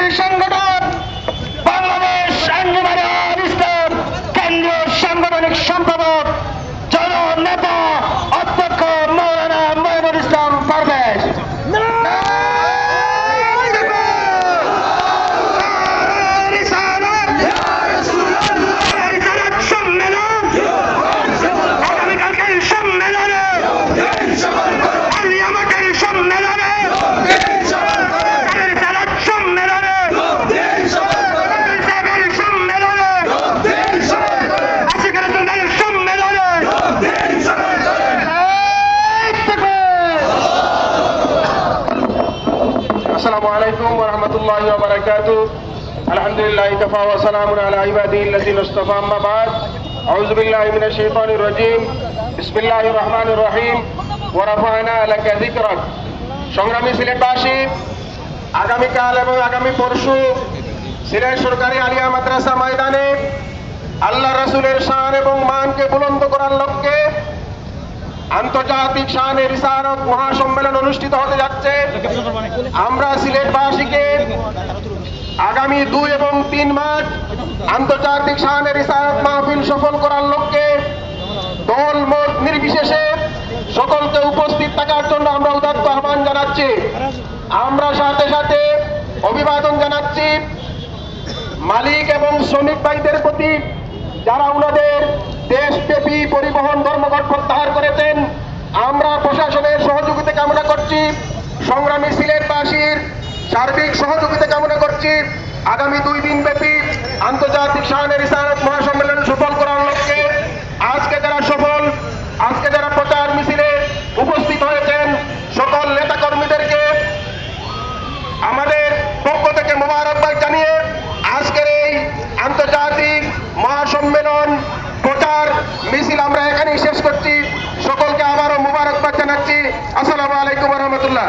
মিছিল সংগঠন السلام عليكم ورحمة الله وبركاته الحمد لله كفى وسلام على عباده الذين اصطفى أما بعد أعوذ بالله من الشيطان الرجيم بسم الله الرحمن الرحيم ورفعنا لك ذكرك সংগ্রামী সিলেটবাসী আগামীকাল এবং আগামী পরশু সিলেট সরকারি আলিয়া মাদ্রাসা ময়দানে আল্লাহ রসুলের শান এবং মানকে বুলন্দ করার লক্ষ্যে আন্তর্জাতিক শানের রিসারত মহাসম্মেলন অনুষ্ঠিত হতে যাচ্ছে। আমরা সিলেটবাসীকে আগামী দুই এবং তিন মাস আন্তর্জাতিক শানের রিসারত মাহফিল সফল করার লক্ষ্যে দল মত নির্বিশেষে সকলকে উপস্থিত থাকার জন্য আমরা উদাত্ত আহ্বান জানাচ্ছি। আমরা সাথে সাথে অভিবাদন জানাচ্ছি মালিক এবং শ্রমিক ভাইদের প্রতি, যারা ওনাদের দেশব্যাপী পরিবহন ধর্মঘট প্রত্যাহার করেছেন আমরা প্রশাসনের সহযোগিতা কামনা করছি সংগ্রামী সিলেটবাসীর সার্বিক সহযোগিতা কামনা করছি। আগামী দুই দিন ব্যাপী আন্তর্জাতিক শাহানের ইসারত মহাসম্মেলন সফল করার লক্ষ্যে আজকে যারা সফল, আজকে যারা প্রচার মিছিলে উপস্থিত হয়েছেন, সকল নেতাকর্মীদেরকে আমাদের পক্ষ থেকে মোবারকবাদ জানিয়ে আজকের এই আন্তর্জাতিক মহাসম্মেলন প্রচার মিছিল আমরা এখানেই শেষ করছি। সকলকে আবারও মোবারকবাদ জানাচ্ছি। আসসালামু আলাইকুম রহমতুল্লাহ।